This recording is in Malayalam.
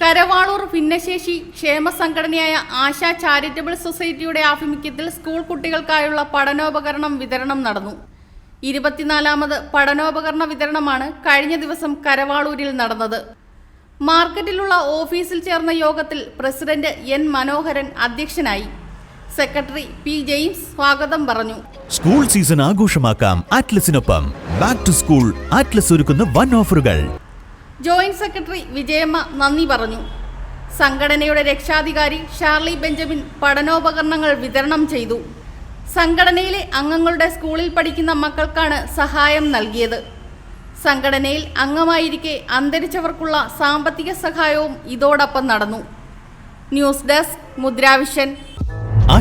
കരവാളൂർ ഭിന്നശേഷി ക്ഷേമ സംഘടനയായ ആശ ചാരിറ്റബിൾ സൊസൈറ്റിയുടെ ആഭിമുഖ്യത്തിൽ സ്കൂൾ കുട്ടികൾക്കായുള്ള പഠനോപകരണം വിതരണം നടന്നു. ഇരുപത്തിനാലാമത് പഠനോപകരണ വിതരണമാണ് കഴിഞ്ഞ ദിവസം കരവാളൂരിൽ നടന്നത്. മാർക്കറ്റിലുള്ള ഓഫീസിൽ ചേർന്ന യോഗത്തിൽ പ്രസിഡന്റ് എൻ മനോഹരൻ അധ്യക്ഷനായി. സെക്രട്ടറി പി ജെയിംസ് സ്വാഗതം പറഞ്ഞു. School season ആഘോഷമാക്കാം. Back to school. Atlas ഒരുക്കുന്ന വൺ ഓഫറുകൾ. ജോയിന്റ് സെക്രട്ടറി വിജയമ്മ നന്ദി പറഞ്ഞു. സംഘടനയുടെ രക്ഷാധികാരി ഷാർലി ബെഞ്ചമിൻ പഠനോപകരണങ്ങൾ വിതരണം ചെയ്തു. സംഘടനയിലെ അംഗങ്ങളുടെ സ്കൂളിൽ പഠിക്കുന്ന മക്കൾക്കാണ് സഹായം നൽകിയത്. സംഘടനയിൽ അംഗമായിരിക്കെ അന്തരിച്ചവർക്കുള്ള സാമ്പത്തിക സഹായവും ഇതോടൊപ്പം നടന്നു. News desk Mudra vision.